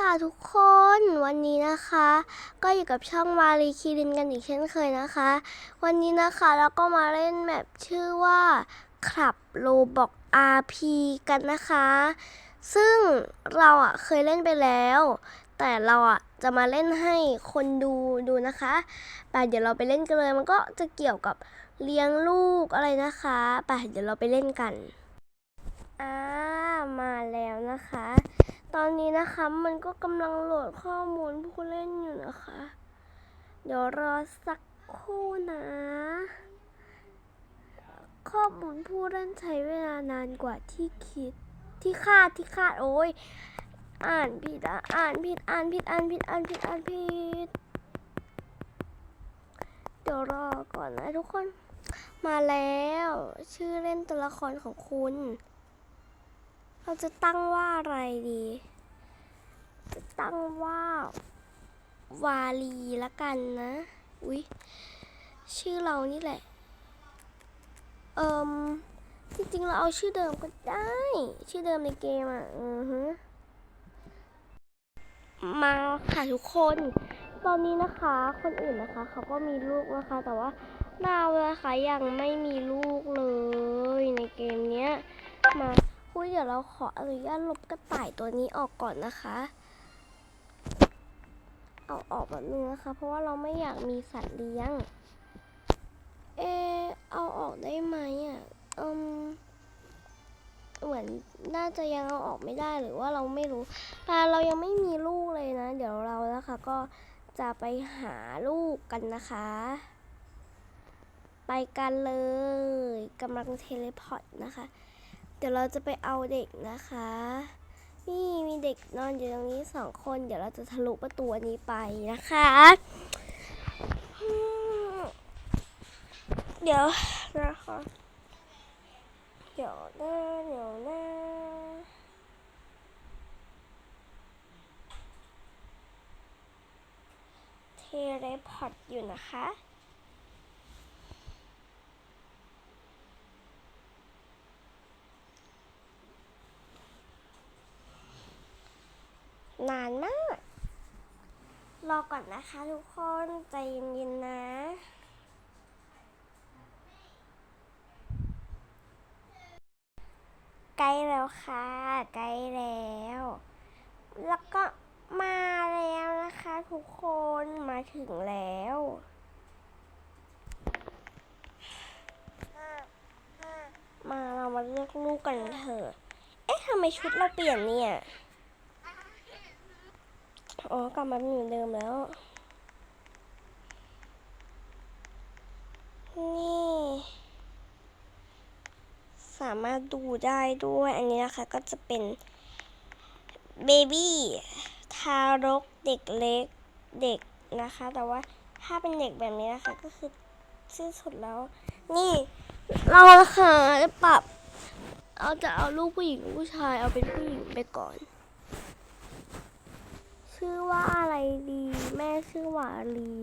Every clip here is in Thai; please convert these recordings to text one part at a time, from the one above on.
ค่ะทุกคนวันนี้นะคะ ก็อยู่กับช่องวารีคีรินกันอีกเช่นเคยนะคะ วันนี้นะคะเราก็มาเล่นแมปชื่อว่าขับโลบอก RP กันนะคะ ซึ่งเราอะเคยเล่นไปแล้ว แต่เราอะจะมาเล่นให้คนดูดูนะคะไปเดี๋ยวเราไปเล่นกันเลย มันก็จะเกี่ยวกับเลี้ยงลูกอะไรนะคะไปเดี๋ยวเราไปเล่นกันอ่ามาแล้วนะคะ ตอนนี้นะคะมันก็กำลังโหลดข้อมูลผู้เล่นอยู่นะคะ เดี๋ยวรอสักครู่นะ ข้อมูลผู้เล่นใช้เวลานานกว่าที่คิดที่คาดที่คาดโอ้ยอ่านผิดอะอ่านผิดอ่านผิดอ่านผิดอ่านผิดอ่านผิดเดี๋ยวรอก่อนนะทุกคนมาแล้ว ชื่อเล่นตัวละครของคุณ เราจะตั้งว่าอะไรดี จะตั้งว่าวาลีละกันนะ อุ๊ย ชื่อเรานี่แหละ เอิมจริงๆ เราเอาชื่อเดิมก็ได้ ชื่อเดิมในเกมอะ อือฮึมาค่ะทุกคน ตอนนี้นะคะ คนอื่นนะคะ เขาก็มีลูกนะคะ แต่ว่าเรานะคะยังไม่มีลูกเลยในเกมเนี้ย มา เดี๋ยวเราขออนุญาตลบกระต่ายตัวนี้ออกก่อนนะคะ เอาออกแบบนึงนะคะ เพราะว่าเราไม่อยากมีสัตว์เลี้ยง เอเอาออกได้ไหมอะอืมเหมือนน่าจะยังเอาออกไม่ได้หรือว่าเราไม่รู้แต่เรายังไม่มีลูกเลยนะ เดี๋ยวเรานะคะ ก็จะไปหาลูกกันนะคะ ไปกันเลยกำลังเทเลพอร์ตนะคะ ดี๋ยวเราจะไปเอาเด็กนะคะ นี่มีเด็กนอนอยู่ตรงนี้สองคน เดี๋ยวเราจะทะลุประตูนี้ไปนะคะ เดี๋ยวนะคะเดี๋ยวนะเดี๋ยวนะเทเลพอร์ตอยู่นะคะ นานมาก รอก่อนนะคะทุกคนใจเย็นๆนะ ใกล้แล้วค่ะ ใกล้แล้ว แล้วก็มาแล้วนะคะทุกคนมาถึงแล้วมาเรามาเลือกลูกกันเถอะ เอ๊ะทำไมชุดเราเปลี่ยนเนี่ย อ๋อกลับมาเป็นเหมือนเดิมแล้ว นี่ สามารถดูได้ด้วย อันนี้นะคะก็จะเป็นเบบี้ทารกเด็กเล็กเด็กนะคะ แต่ว่าถ้าเป็นเด็กแบบนี้นะคะ ก็คือที่สุดแล้ว นี่ เราค่ะจะปรับเอาจะเอาลูกผู้หญิงผู้ชายเอาเป็นผู้หญิงไปก่อน ชื่อว่าอะไรดี แม่ชื่อวาลี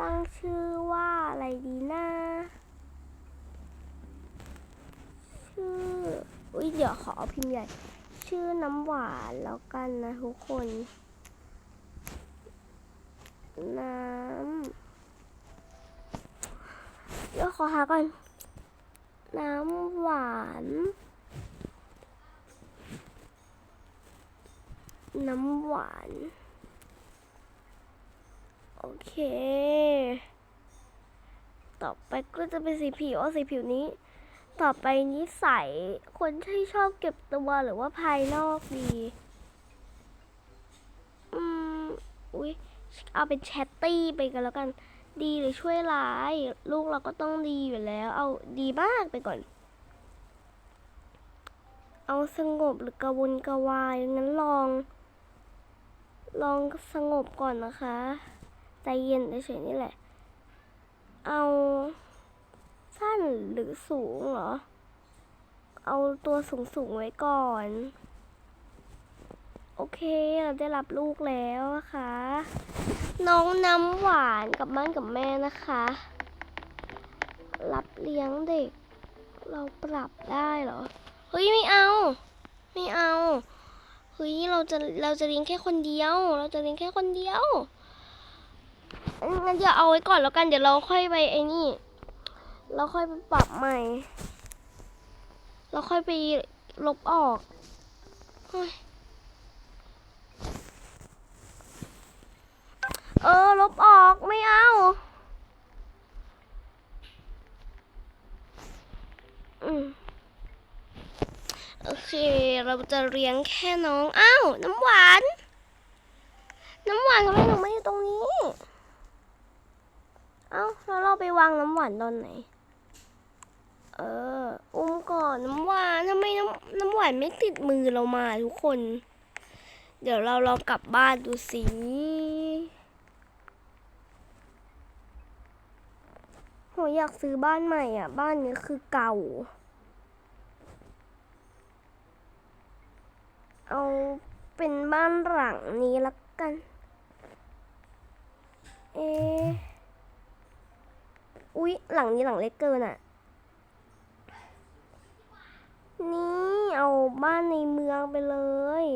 ตั้งชื่อว่าอะไรดีนะ ชื่อ อุ้ยเดี๋ยวขอพิมพ์ใหญ่ ชื่อน้ำหวานแล้วกันนะทุกคน น้ำ เดี๋ยวขอหาก่อน น้ำหวาน น้ำหวาน โอเค ต่อไปก็จะเป็นสีผิวเอาสีผิวนี้ ต่อไปนิสัยคนที่ชอบเก็บตัวหรือว่าภายนอกดี อืม อุ๊ย เอาเป็นแชตตี้ไปกันแล้วกัน ดีหรือช่วยร้าย ลูกเราก็ต้องดีอยู่แล้ว เอาดีมากไปก่อนเอาสงบหรือกระวนกระวายงั้นลอง ลองสงบก่อนนะคะ ใจเย็นเฉยๆนี่แหละ เอาสั้นหรือสูงเหรอ เอาตัวสูงสูงๆไว้ก่อน โอเคเราได้รับลูกแล้วนะคะ น้องน้ำหวานกับบ้านกับแม่นะคะ รับเลี้ยงเด็ก เราปรับได้เหรอ เฮ้ยไม่เอา ไม่เอา เฮ้ยเราจะเราจะเลี้ยงแค่คนเดียว เราจะเลี้ยงแค่คนเดียวงั้นอย่าเอาไว้ก่อนแล้วกันเดี๋ยวเราค่อยไปไอ้นี่ เราค่อยไปปรับใหม่ เราค่อยไปลบออกเฮ้ยเออ ลบออกไม่เอาอืม โอเค เราจะเลี้ยงแค่น้อง อ้าว น้ำหวาน น้ำหวานทำไมหนูไม่อยู่ตรงนี้ เอ้า แล้วเราไปวางน้ำหวานตอนไหน เออ อุ้มก่อนน้ำหวานทำไมน้ำน้ำหวานไม่ติดมือเรามาทุกคน เดี๋ยวเราลองกลับบ้านดูสิโหอยากซื้อบ้านใหม่อะ บ้านนี้คือเก่า เอาเป็นบ้านหลังนี้ละกัน เออุ๊ย หลังนี้หลังเล็กเกินอะ่ะ นี่เอาบ้านในเมืองไปเลย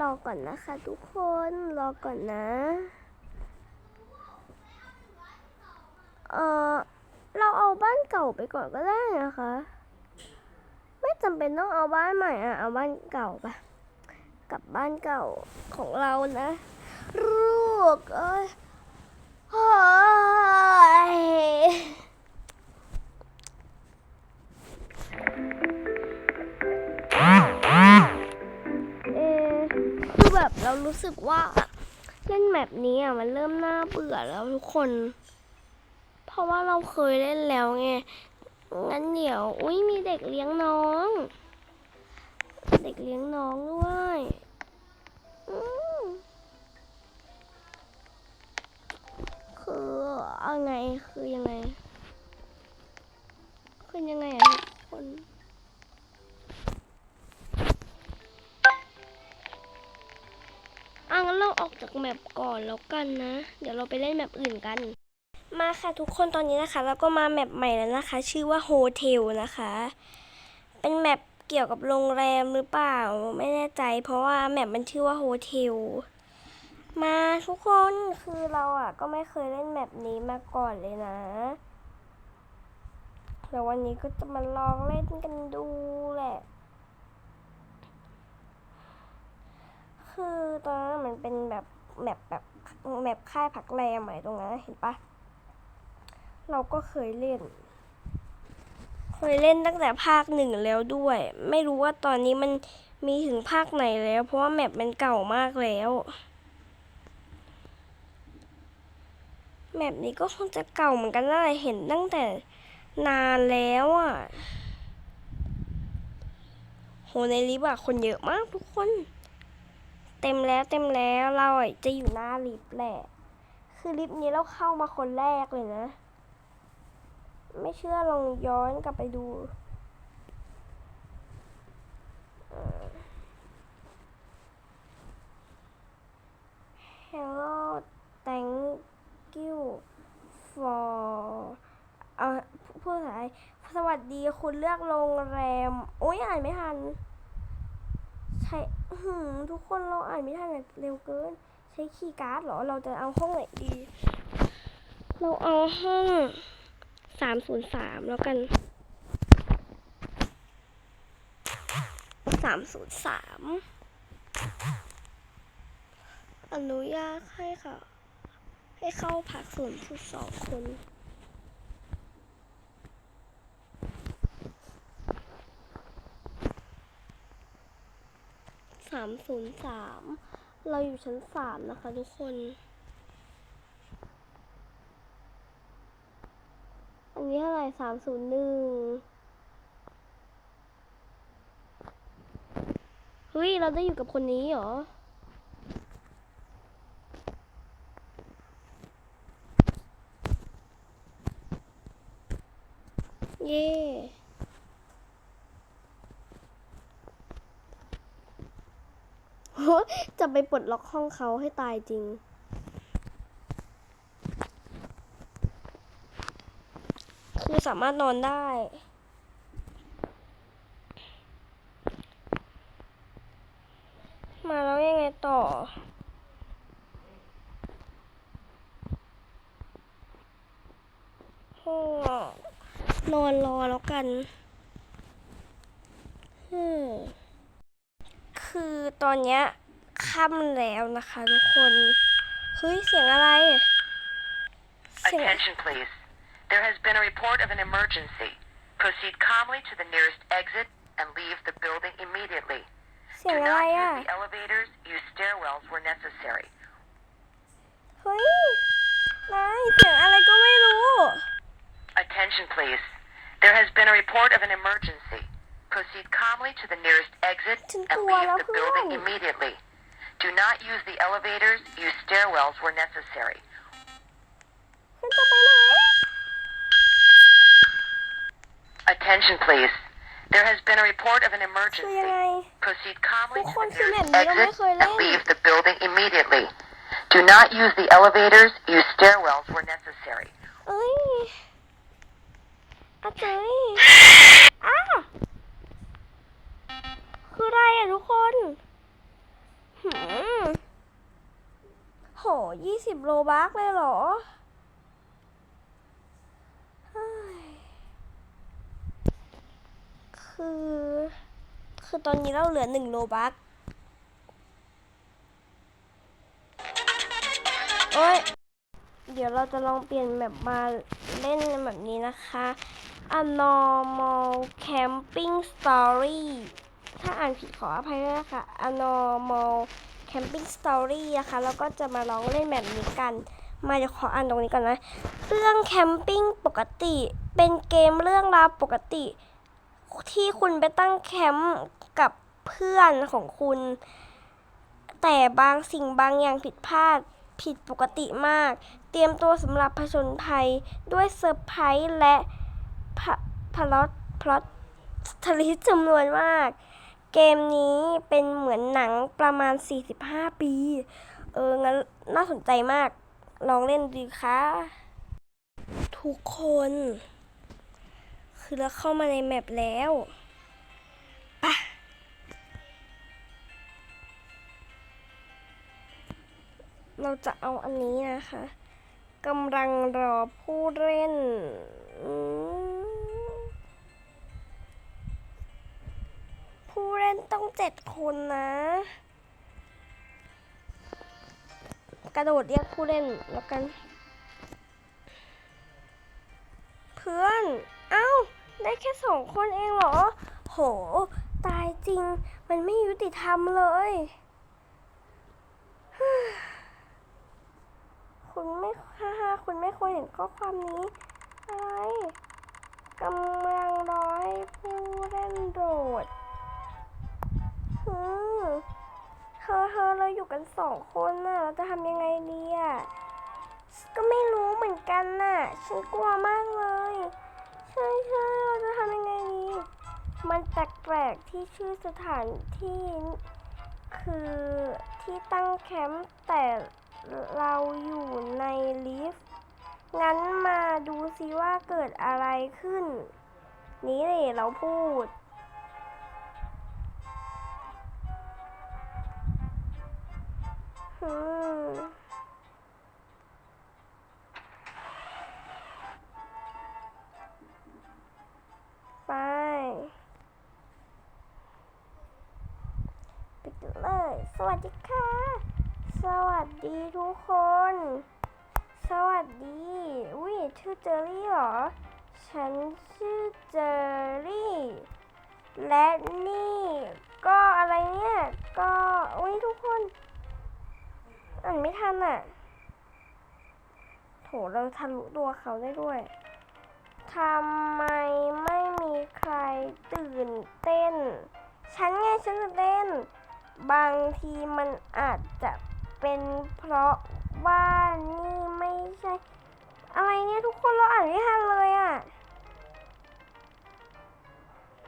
รอก่อนนะคะทุกคน รอก่อนนะ เออ เราเอาบ้านเก่าไปก่อนก็ได้นะคะ ไม่จำเป็นต้องเอาบ้านใหม่อะเอาบ้านเก่าปะกลับบ้านเก่าของเรานะลูกเอ้ยเฮ้ยเอะคือแบบเรารู้สึกว่าเล่นแบบนี้อะมันเริ่มน่าเบื่อแล้วทุกคน ราะว่าเราเคยเล่นแล้วไง งั้นเดี๋ยว อุ้ยมีเด็กเลี้ยงน้อง เด็กเลี้ยงน้องด้วยอืมคือเอาไงคือยังไง คือยังไงอะทุกคนอะงั้นเราออกจากแมปก่อนแล้วกันนะ เดี๋ยวเราไปเล่นแมปอื่นกัน มาค่ะทุกคนตอนนี้นะคะแล้วก็มาแมปใหม่แล้วนะคะ ชื่อว่าโฮเทลนะคะ เป็นแมปเกี่ยวกับโรงแรมหรือเปล่าไม่แน่ใจ เพราะว่าแมปมันชื่อว่าโฮเทลมาทุกคนคือเราอะ ก็ไม่เคยเล่นแมปนี้มาก่อนเลยนะแล้ววันนี้ก็จะมาลองเล่นกันดูแหละ คือตอนนั้นมันเป็นแบบแมปแบบแมปค่ายผักแรมไหมตรงนั้นเห็นปะ เราก็เคยเล่น เคยเล่นตั้งแต่ภาคหนึ่งแล้วด้วย ไม่รู้ว่าตอนนี้มันมีถึงภาคไหนแล้ว เพราะว่าแมปมันเก่ามากแล้วแมปนี้ก็คงจะเก่าเหมือนกันน่าจะเห็นตั้งแต่นานแล้วอะ โหในลิฟต์อะคนเยอะมากทุกคน เต็มแล้วเต็มแล้วเราอะจะอยู่หน้าลิฟต์แหละ คือลิฟต์นี้เราเข้ามาคนแรกเลยนะ ไม่เชื่อลองย้อนกลับไปดูเอ่อ Hello thank you for เอ่อพูดภาษาไทยสวัสดีคุณเลือกโรงแรม โอ้ยอ่านไม่ทัน ใช้อื้อหือทุกคนเราอ่านไม่ทันเร็วเกิน ใช้คีย์การ์ดเหรอ เราจะเอาห้องไหนดี เราเอาห้อง สามศูนย์สามแล้วกันสามศูนย์สามอนุญาตให้ค่ะ ให้เข้าพักศูนย์สิบสองคนสามศูนย์สามเราอยู่ชั้นสามนะคะทุกคน นนี้เท่าไหร่สามศูนย์หนึ่งเฮ้ย เราได้อยู่กับคนนี้เหรอ เย่จะไปปลดล็อกห้องเขาให้ตายจริง คือสามารถนอนได้ มาแล้วยังไงต่อโอ้นอนรอแล้วกันคือตอนเนี้ยค่ำแล้วนะคะทุกคน เฮ้ย เสียงอะไรเสียง Attention, please. There has been a report of an emergency. Proceed calmly to the nearest exit and leave the building immediately. เสียง Do อะไร not อ่ะ use the elevators. Use stairwells where necessary. เฮ้ย นายเสียงอะไรก็ไม่รู้ Attention, please. There has been a report of an emergency. Proceed calmly to the nearest exitฉัน and กลัว leave แล้ว the เพื่อน building immediately. Do not use the elevators. Use stairwells where necessary. Attention, please. There has been a report of an คือ emergency. ยังไง Proceed calmly to ทุกคน the คือแบบ nearest นี้เราไม่ exit เคยเล่ and น leave the building immediately. Do not use the elevators. Use stairwells where necessary. เอ้ยอาเจยอ้าคืออะไรอ่ะทุกคนหืมโหยี่สิบโลบักเลยเหรอ คือ คือตอนนี้เราเหลือหนึ่งโลบักโอ้ย เดี๋ยวเราจะลองเปลี่ยนแบบมาเล่นแบบนี้นะคะ A normal camping story ถ้าอ่านผิดขออภัยด้วยนะคะ A normal camping story นะคะแล้วก็จะมาลองเล่นแบบนี้กัน มาเดี๋ยวขออ่านตรงนี้ก่อนนะ เรื่องแคมปิ้งปกติ เป็นเกมเรื่องราวปกติ ที่คุณไปตั้งแคมป์กับเพื่อนของคุณ แต่บางสิ่งบางอย่างผิดพลาดผิดปกติมาก เตรียมตัวสำหรับผจญภัยด้วยเซอร์ไพรส์และพพลอตพลอตทลิตจำนวนมาก เกมนี้เป็นเหมือนหนังประมาณ 45 ปี เออ งั้นน่าสนใจมาก ลองเล่นดีคะ ทุกคน คือเราเข้ามาในแมปแล้วไปะเราจะเอาอันนี้นะคะกำลังรอผู้เล่นอืมผู้เล่นต้องเจ็ดคนนะ กระโดดเรียกผู้เล่นแล้วกัน เพื่อน เอ้า ได้แค่สองคนเองเหรอ โห ตายจริง มันไม่ยุติธรรมเลย คุณไม่ฮ่าฮ่าคุณไม่ควรเห็นข้อความนี้ อะไรกำลังร้อให้ผู้เล่นโดดฮึมเธอเธอเราอยู่กันสองคนน่ะ เราจะทำยังไงดีอะ ก็ไม่รู้เหมือนกันน่ะ ฉันกลัวมากเลย มันแปลกๆที่ชื่อสถานที่คือที่ตั้งแคมป์แต่เราอยู่ในลิฟต์งั้นมาดูซิว่าเกิดอะไรขึ้น นี่เลยเราพูดอื ดีทุกคน สวัสดี อุ้ยชื่อเจอรี่เหรอ ฉันชื่อเจอรี่ และนี่ ก็อะไรเนี่ย ก็ อุ้ยทุกคนอ่านไม่ทันอะ โถเราทะลุตัวเขาได้ด้วยทำไมไม่มีใครตื่นเต้น ฉันไงฉันตื่นเต้น บางทีมันอาจจะ เป็นเพราะว่านี่ไม่ใช่ อะไรเนี่ยทุกคนเราอ่านไม่ทันเลยอะ่ะ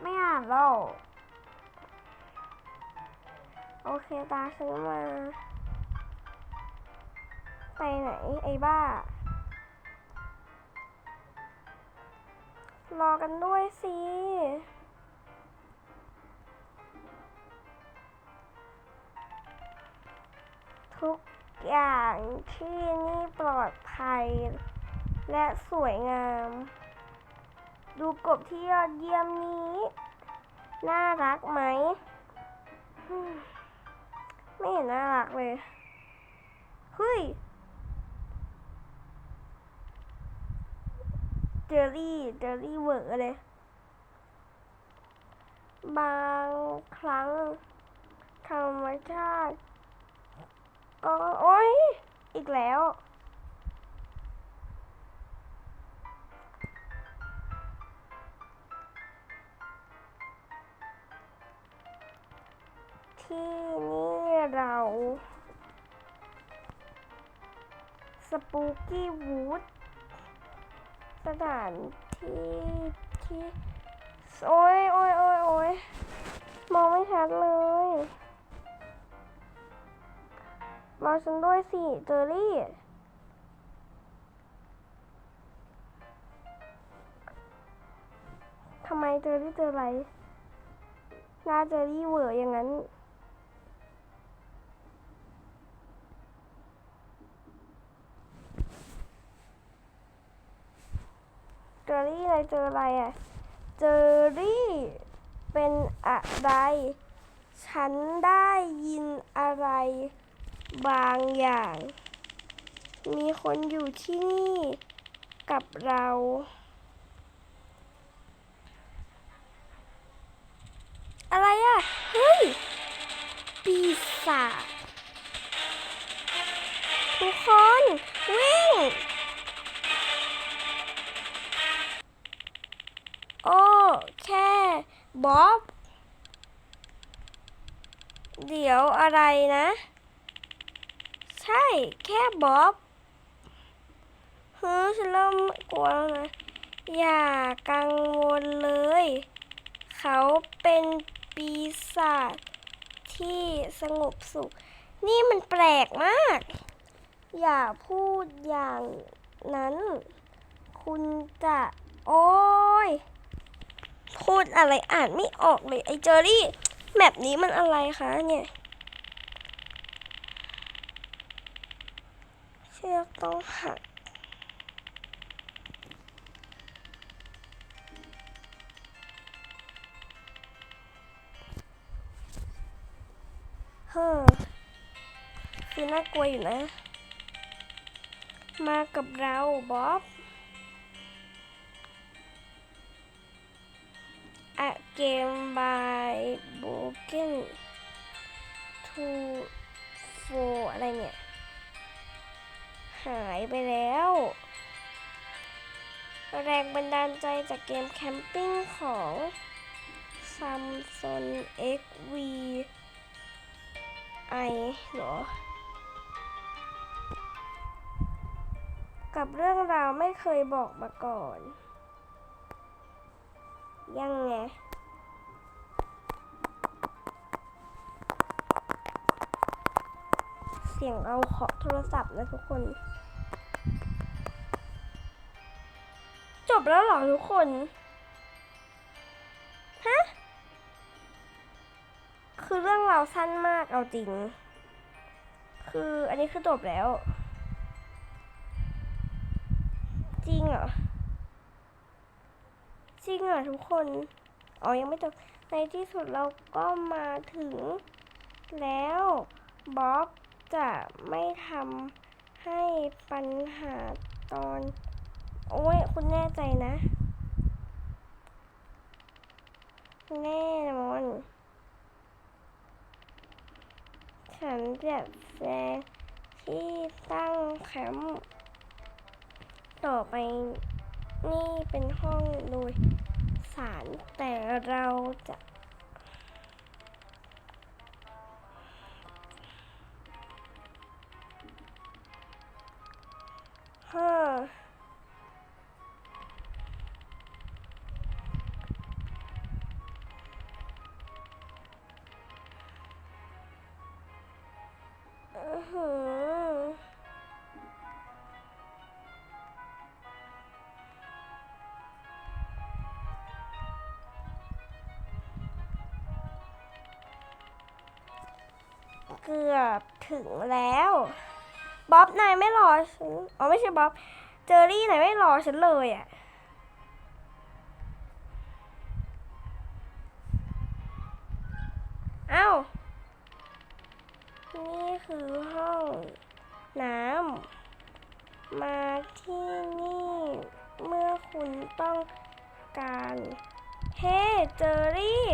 ไม่อ่านหรอกโอเคตาฉันมา ไปไหน ไอ้บ้า รอกันด้วยสิ ทุกอย่างที่นี่ปลอดภัย และสวยงาม ดูกบที่ยอดเยี่ยมนี้ น่ารักไหม ไม่เห็นน่ารักเลย เฮ้ย เจอรี่ เจอรี่เวอร์เลย บางครั้งธรรมชาติ ก็โอ๊ยอีกแล้ว ที่นี่เราสปูกี้วูดสถานที่ที่ โอ้ยโอ้ยโอ้ยโอ้ยมองไม่ชัดเลย รอฉันด้วยสิเจอรี่ ทำไมเจอรี่เจออะไรหน้าเจอรี่เหวออย่างนั้น เจอรี่อะไรเจออะไรอะ เจอรี่เป็นอะไร ฉันได้ยินอะไร บางอย่าง มีคนอยู่ที่นี่กับเรา อะไรอะ เฮ้ย ปีศาจทุกคน วิ่ง โอ้ แค่บ๊อบ เดี๋ยวอะไรนะ ใช่ แค่บ๊อบเฮ้ยฉันเริ่มกลัวแล้วนะ อย่ากังวลเลย เขาเป็นปีศาจที่สงบสุข นี่มันแปลกมาก อย่าพูดอย่างนั้น คุณจะโอ้ยพูดอะไรอ่านไม่ออกเลยไอเจอรี่แมปนี้มันอะไรคะเนี่ย เชือกต้องหักเฮ้อคือน่ากลัวอยู่นะ มากับเราบ๊อบ A game by Broken to for อะไรเนี่ย หายไปแล้ว แรงบันดาลใจจากเกมแคมปิ้งของ Samsung XV I เหรอ กับเรื่องราวไม่เคยบอกมาก่อน ยังไง เสียงเอาเคาะโทรศัพท์นะทุกคน จบแล้วหรอทุกคน ฮะ คือเรื่องเราสั้นมากเอาจริง คืออันนี้คือจบแล้ว จริงเหรอ จริงเหรอทุกคน อ๋อ ยังไม่จบ ในที่สุดเราก็มาถึงแล้วบ๊อบ จะไม่ทำให้ปัญหาตอน โอ้ย คุณแน่ใจนะ แน่นอน ฉันจะแซงที่ตั้งแคมป์ต่อไปนี่เป็นห้องโดยสารแต่เราจะ ฮ่าอื้อหือ อฉันอ๋อไม่ใช่บ๊อบเจอรี่ไหนไม่รอฉันเลยอะเอ้านี่คือห้องน้ำมาที่นี่ เมื่อคุณต้องการ เฮ้เจอรี่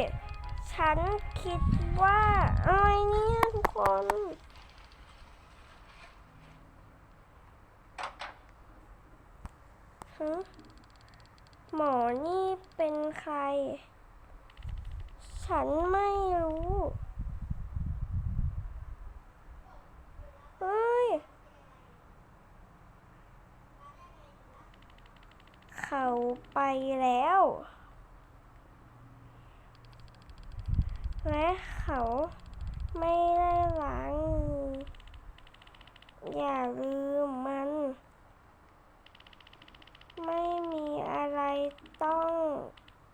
ฉันคิดว่าอะไรเนี่ยทุกคน ฮะหม อนี่เป็นใคร ฉันไม่รู้ เฮ้ย เขาไปแล้ว และเขาไม่ได้ล้างมือ อย่าลืมมัน ไม่ ต้อง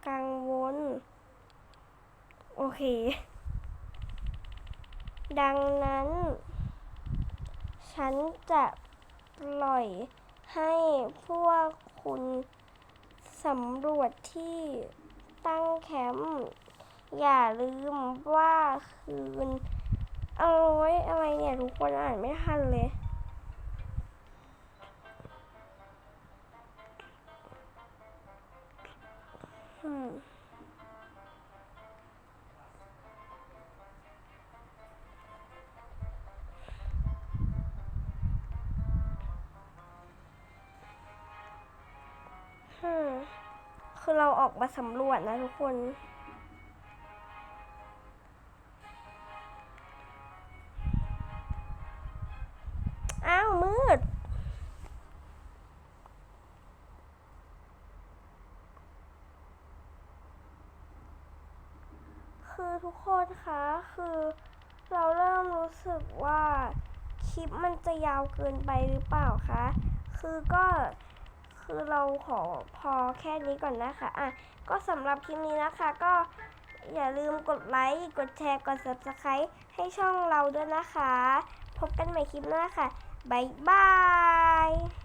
กังวล โอเค ดังนั้น ฉันจะปล่อยให้พวกคุณสำรวจที่ตั้งแคมป์อย่าลืมว่าคืน เอาไว้อะไรเนี่ย ทุกคนอ่านไม่ทันเลย ออกมาสำรวจนะทุกคน อ้าว มืด คือทุกคนคะ คือเราเริ่มรู้สึกว่า คลิปมันจะยาวเกินไปหรือเปล่าคะ คือก็ คือเราขอพอแค่นี้ก่อนนะคะอะก็สำหรับคลิปนี้นะคะก็อย่าลืมกดไลค์ กดแชร์ กด subscribe ให้ช่องเราด้วยนะคะ พบกันใหม่คลิปหน้าค่ะ บ๊ายบาย